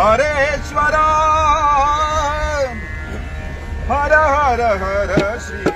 Hareshwara Hara Hara Hara Shri